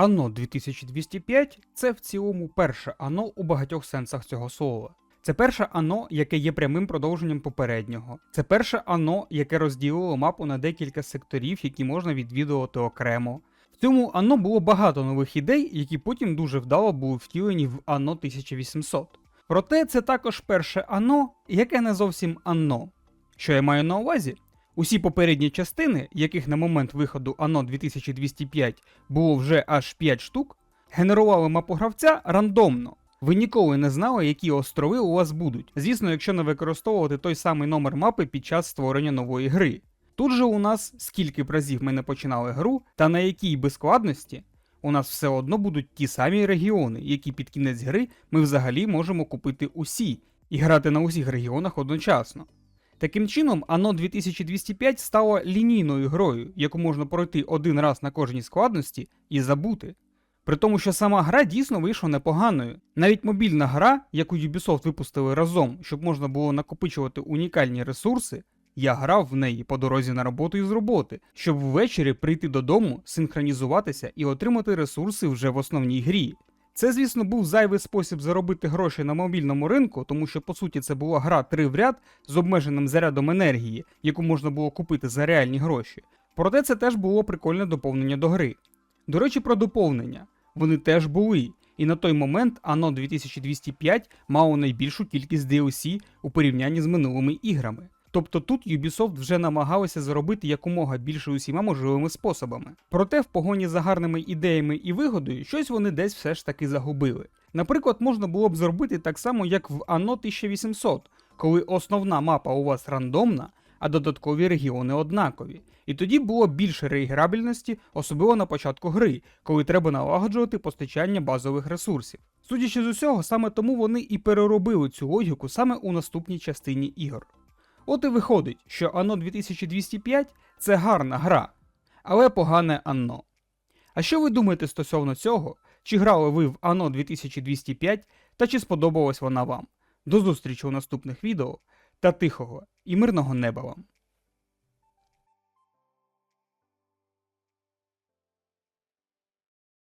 Anno 2205 це в цілому перше Anno у багатьох сенсах цього слова. Це перше Anno, яке є прямим продовженням попереднього. Це перше Anno, яке розділило мапу на декілька секторів, які можна відвідувати окремо. В цьому Anno було багато нових ідей, які потім дуже вдало були втілені в Anno 1800. Проте це також перше Anno, яке не зовсім Anno. Що я маю на увазі? Усі попередні частини, яких на момент виходу Anno 2205 було вже аж 5 штук, генерували мапу гравця рандомно. Ви ніколи не знали, які острови у вас будуть. Звісно, якщо не використовувати той самий номер мапи під час створення нової гри. Тут же у нас, скільки б разів ми не починали гру, та на якій би складності, у нас все одно будуть ті самі регіони, які під кінець гри ми взагалі можемо купити усі і грати на усіх регіонах одночасно. Таким чином, Anno 2205 стало лінійною грою, яку можна пройти один раз на кожній складності і забути. При тому, що сама гра дійсно вийшла непоганою. Навіть мобільна гра, яку Ubisoft випустили разом, щоб можна було накопичувати унікальні ресурси, я грав в неї по дорозі на роботу і з роботи, щоб ввечері прийти додому, синхронізуватися і отримати ресурси вже в основній грі. Це, звісно, був зайвий спосіб заробити гроші на мобільному ринку, тому що по суті це була гра 3 в ряд з обмеженим зарядом енергії, яку можна було купити за реальні гроші. Проте це теж було прикольне доповнення до гри. До речі, про доповнення. Вони теж були, і на той момент Anno 2205 мало найбільшу кількість DLC у порівнянні з минулими іграми. Тобто тут Ubisoft вже намагалися заробити якомога більше усіма можливими способами. Проте в погоні за гарними ідеями і вигодою щось вони десь все ж таки загубили. Наприклад, можна було б зробити так само, як в Anno 1800, коли основна мапа у вас рандомна, а додаткові регіони однакові. І тоді було більше реіграбельності, особливо на початку гри, коли треба налагоджувати постачання базових ресурсів. Судячи з усього, саме тому вони і переробили цю логіку саме у наступній частині ігор. От і виходить, що Anno 2205 це гарна гра, але погане Anno. А що ви думаєте стосовно цього? Чи грали ви в Anno 2205 та чи сподобалась вона вам? До зустрічі у наступних відео та тихого і мирного неба вам!